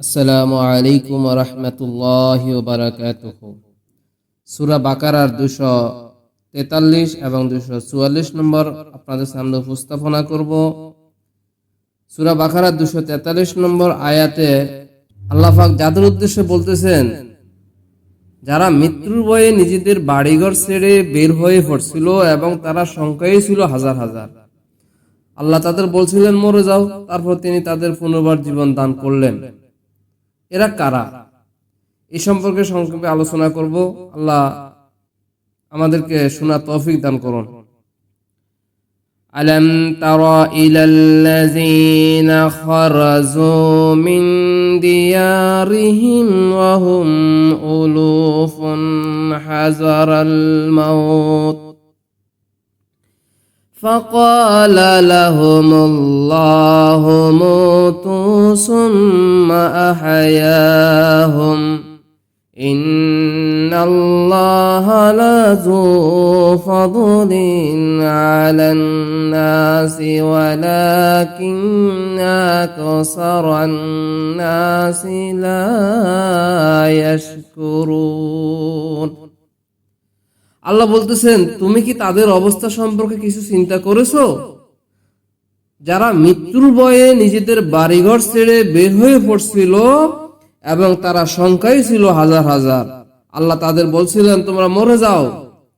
আসসালামু আলাইকুম রহমতুল্লাহ বারাকাতুহ সুরা বাকারার দুশো তেতাল্লিশ এবং দুশো চুয়াল্লিশ নম্বর আপনাদের সামনে উপস্থাপনা করব। সুরা বাকারার দুশো তেতাল্লিশ নম্বর আয়াতে আল্লাহাক যাদের উদ্দেশ্যে বলতেছেন, যারা মৃত্যুর বয়ে নিজেদের বাড়িঘর ছেড়ে বের হয়ে পড়ছিল এবং তারা সংখ্যায় ছিল হাজার হাজার। আল্লাহ তাদের বলছিলেন, মরে যাও। তারপর তিনি তাদের পুনর্বার জীবন দান করলেন। এরা কারা এই সম্পর্কে সংক্ষেপে আলোচনা করব আল্লাহ আমাদেরকে শোনা তৌফিক দান করুন ألم تر إلى الذين خرجوا من ديارهم وهم ألوف حذر الموت فقال لهم الله موتوا ثم أحياهم. إن الله لذو فضل على الناس ولكن أكثر الناس لا يشكرون. আল্লাহ বলতেছেন, তুমি কি তাদের অবস্থা সম্পর্কে কিছু চিন্তা করেছ? যারা মৃত্যুর বয়ে নিজেদের বাড়িঘর ছেড়ে বের হয়ে পড়ছিল এবং তারা সংখ্যাই ছিল হাজার হাজার। আল্লাহ তাদের বলছিলেন, তোমরা মরে যাও।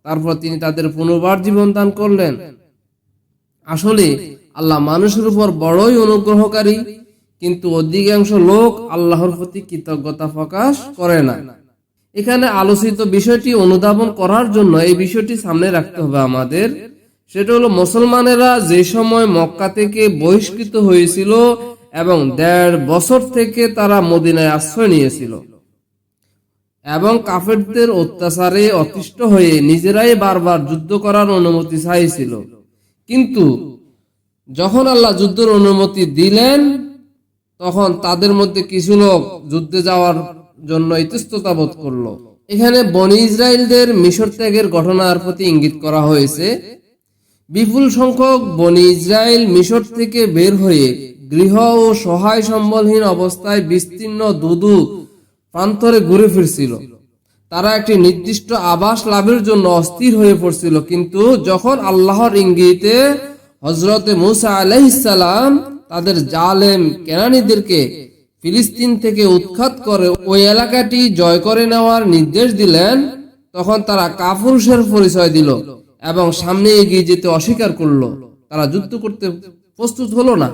তারপর তিনি তাদের পুনর্বার জীবন দান করলেন। আসলে আল্লাহ মানুষের উপর বড়ই অনুগ্রহকারী, কিন্তু অধিকাংশ লোক আল্লাহর প্রতি কৃতজ্ঞতা প্রকাশ করে না। এখানে আলোচিত বিষয়টি অনুধাবন করার জন্য এই বিষয়টি সামনে রাখতে হবে আমাদের। সেটা হলো, মুসলমানেরা যে সময় মক্কা থেকে বহিষ্কৃত হয়েছিল এবং দেড় বছর থেকে তারা মদিনায় আশ্রয় নিয়েছিল এবং কাফেরদের অত্যাচারে অতিষ্ঠ হয়ে নিজেরাই বারবার যুদ্ধ করার অনুমতি চাইছিল। কিন্তু যখন আল্লাহ যুদ্ধের অনুমতি দিলেন, তখন তাদের মধ্যে কিছু লোক যুদ্ধে যাওয়ার জন্য ইতস্ততা বোধ করল। এখানে বনি ইসরায়েলদের মিশর ত্যাগের ঘটনার প্রতি ইঙ্গিত করা হয়েছে। বিপুল সংখ্যক বনি ইসরায়েল মিশর থেকে বের হয়ে গৃহ ও সহায় সম্বলহীন অবস্থায় বিস্তীর্ণ দুদু প্রান্তরে ঘুরে ফিরছিল। তারা একটি নির্দিষ্ট আবাস লাভের জন্য অস্থির হয়ে পড়ছিল, কিন্তু যখন আল্লাহর ইঙ্গিতে হজরতে মুসা আলাইসালাম তাদের জালেম কেনানিদেরকে ফিলিস্তিন থেকে উৎখাত করে ওই এলাকাটি জয় করে নেওয়ার নির্দেশ দিলেন, তখন তারা কাপুরুষের পরিচয় দিল এবং সামনে এগিয়ে যেতে অস্বীকার করল। তারা যুদ্ধ করতে প্রস্তুত হলো না।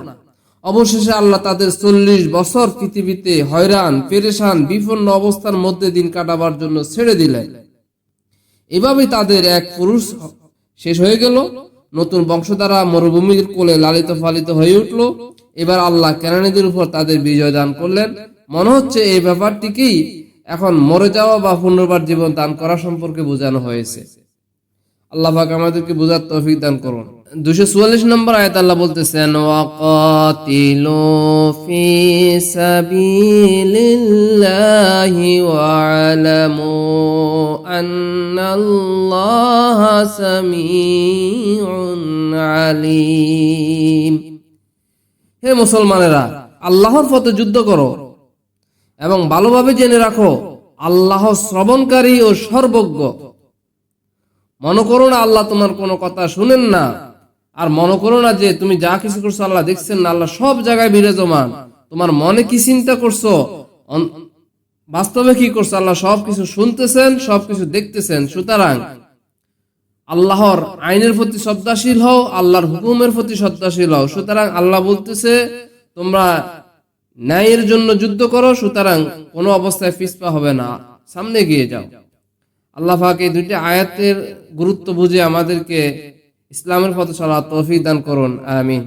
অবশেষে আল্লাহ তাদের চল্লিশ বছর পৃথিবীতে হয়রান, পেরেশান, বিপন্ন অবস্থার মধ্যে দিন কাটাবার জন্য ছেড়ে দিলেন। এভাবে তাদের এক পুরুষ শেষ হয়ে গেল। নতুন বংশধারা মরুভূমির কোলে লালিত ফালিত হয়ে উঠল। এবার আল্লাহ কেরানিদের উপর তাদের বিজয় দান করলেন। মনে হচ্ছে এই ব্যাপারটিকেই এখন মরে যাওয়া বা পুনর্বার জীবন দান করা সম্পর্কে বোঝানো হয়েছে। আল্লাহ আমাদেরকে বোঝার তৌফিক দান করুন। দুশো চুয়াল্লিশ নম্বর আয়াত আল্লাহ বলতেছেন, ওয়াকাতিলু ফি সাবিলিল্লাহি ওয়ালামু আন্নাল্লাহা সামিউন আলিম। হে মুসলমানেরা, আল্লাহর পথে যুদ্ধ করো এবং ভালোভাবে জেনে রাখো, আল্লাহ শ্রবণকারী ও সর্বজ্ঞ। মনে করো না, আল্লাহ তোমার কোনো কথা শুনেন না। আর মনে করো না যে তুমি যা কিছু করছ, আল্লাহ দেখছেন না, আল্লাহ সব জায়গায় বিরাজমান। তোমার মনে কি চিন্তা করছ? বাস্তবে কি করছ? আল্লাহ সবকিছু শুনতেছেন, সবকিছু দেখতেছেন। সুতরাং আল্লাহর আইনের প্রতি শ্রদ্ধাশীল হও, আল্লাহর হুকুমের প্রতি শ্রদ্ধাশীল হও। সুতরাং আল্লাহ বলতেছে, তোমরা ন্যায়ের জন্য যুদ্ধ করো, সুতরাং কোনো অবস্থায় পিছপা হবে না। সামনে গিয়ে যাও। আল্লাহ এই দুইটি আয়াতের গুরুত্ব বুঝে আমাদেরকে ইসলামের চলা তৌফিক দান করুন আমিন।